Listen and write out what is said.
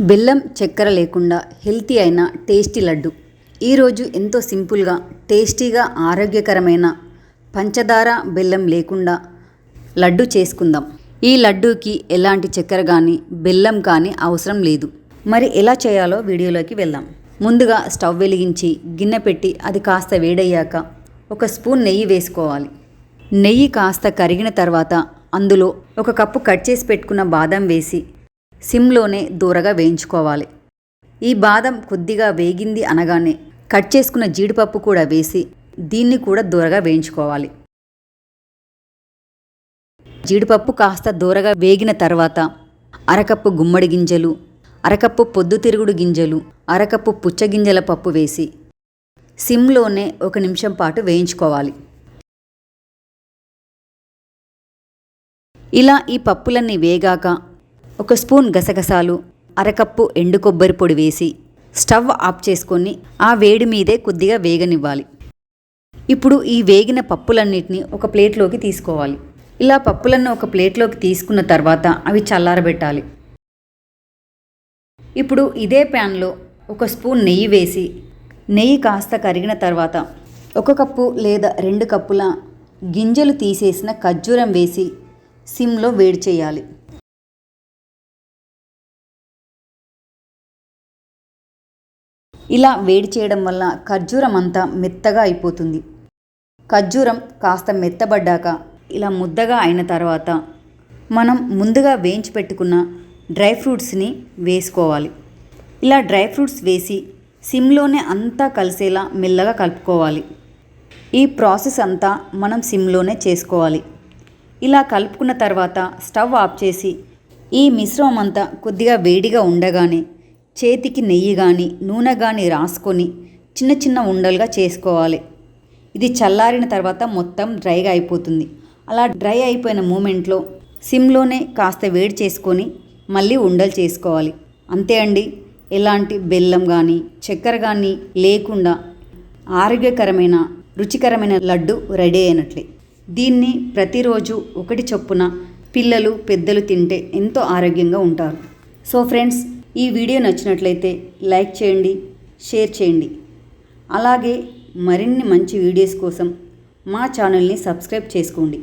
బెల్లం చక్కెర లేకుండా హెల్తీ అయిన టేస్టీ లడ్డు. ఈరోజు ఎంతో సింపుల్గా టేస్టీగా ఆరోగ్యకరమైన పంచదార బెల్లం లేకుండా లడ్డు చేసుకుందాం. ఈ లడ్డూకి ఎలాంటి చక్కెర కానీ బెల్లం కానీ అవసరం లేదు. మరి ఎలా చేయాలో వీడియోలోకి వెళ్దాం. ముందుగా స్టవ్ వెలిగించి గిన్నె పెట్టి అది కాస్త వేడయ్యాక ఒక స్పూన్ నెయ్యి వేసుకోవాలి. నెయ్యి కాస్త కరిగిన తర్వాత అందులో ఒక కప్పు కట్ చేసి పెట్టుకున్న బాదం వేసి సిమ్లోనే దూరగా వేయించుకోవాలి. ఈ బాదం కొద్దిగా వేగింది అనగానే కట్ చేసుకున్న జీడిపప్పు కూడా వేసి దీన్ని కూడా దూరగా వేయించుకోవాలి. జీడిపప్పు కాస్త దూరగా వేగిన తర్వాత అరకప్పు గుమ్మడి గింజలు అరకప్పు పొద్దుతిరుగుడు గింజలు అరకప్పు పుచ్చగింజల పప్పు వేసి సిమ్లోనే ఒక నిమిషం పాటు వేయించుకోవాలి. ఇలా ఈ పప్పులన్నీ వేగాక ఒక స్పూన్ గసగసాలు అరకప్పు ఎండు కొబ్బరి పొడి వేసి స్టవ్ ఆఫ్ చేసుకొని ఆ వేడి మీదే కొద్దిగా వేగనివ్వాలి. ఇప్పుడు ఈ వేగిన పప్పులన్నిటిని ఒక ప్లేట్లోకి తీసుకోవాలి. ఇలా పప్పులను ఒక ప్లేట్లోకి తీసుకున్న తర్వాత అవి చల్లారబెట్టాలి. ఇప్పుడు ఇదే ప్యాన్లో ఒక స్పూన్ నెయ్యి వేసి నెయ్యి కాస్త కరిగిన తర్వాత ఒక కప్పు లేదా రెండు కప్పుల గింజలు తీసేసిన ఖర్జూరం వేసి సిమ్లో వేడి చేయాలి. ఇలా వేడి చేయడం వల్ల ఖర్జూరం అంతా మెత్తగా అయిపోతుంది. ఖర్జూరం కాస్త మెత్తబడ్డాక ఇలా ముద్దగా అయిన తర్వాత మనం ముందుగా వేయించి పెట్టుకున్న డ్రై ఫ్రూట్స్ని వేసుకోవాలి. ఇలా డ్రై ఫ్రూట్స్ వేసి సిమ్లోనే అంతా కలిసేలా మెల్లగా కలుపుకోవాలి. ఈ ప్రాసెస్ అంతా మనం సిమ్లోనే చేసుకోవాలి. ఇలా కలుపుకున్న తర్వాత స్టవ్ ఆఫ్ చేసి ఈ మిశ్రమం అంతా కొద్దిగా వేడిగా ఉండగానే చేతికి నెయ్యి కానీ నూనె కానీ రాసుకొని చిన్న చిన్న ఉండలుగా చేసుకోవాలి. ఇది చల్లారిన తర్వాత మొత్తం డ్రైగా అయిపోతుంది. అలా డ్రై అయిపోయిన మూమెంట్లో సిమ్లోనే కాస్త వేడి చేసుకొని మళ్ళీ ఉండలు చేసుకోవాలి. అంతే అండి. ఎలాంటి బెల్లం కానీ చక్కెర కానీ లేకుండా ఆరోగ్యకరమైన రుచికరమైన లడ్డు రెడీ అయినట్లే. దీన్ని ప్రతిరోజు ఒకటి చొప్పున పిల్లలు పెద్దలు తింటే ఎంతో ఆరోగ్యంగా ఉంటారు. సో ఫ్రెండ్స్ ఈ వీడియో నచ్చినట్లయితే లైక్ చేయండి షేర్ చేయండి. అలాగే మరిన్ని మంచి వీడియోస్ కోసం మా ఛానల్ని సబ్స్క్రైబ్ చేసుకోండి.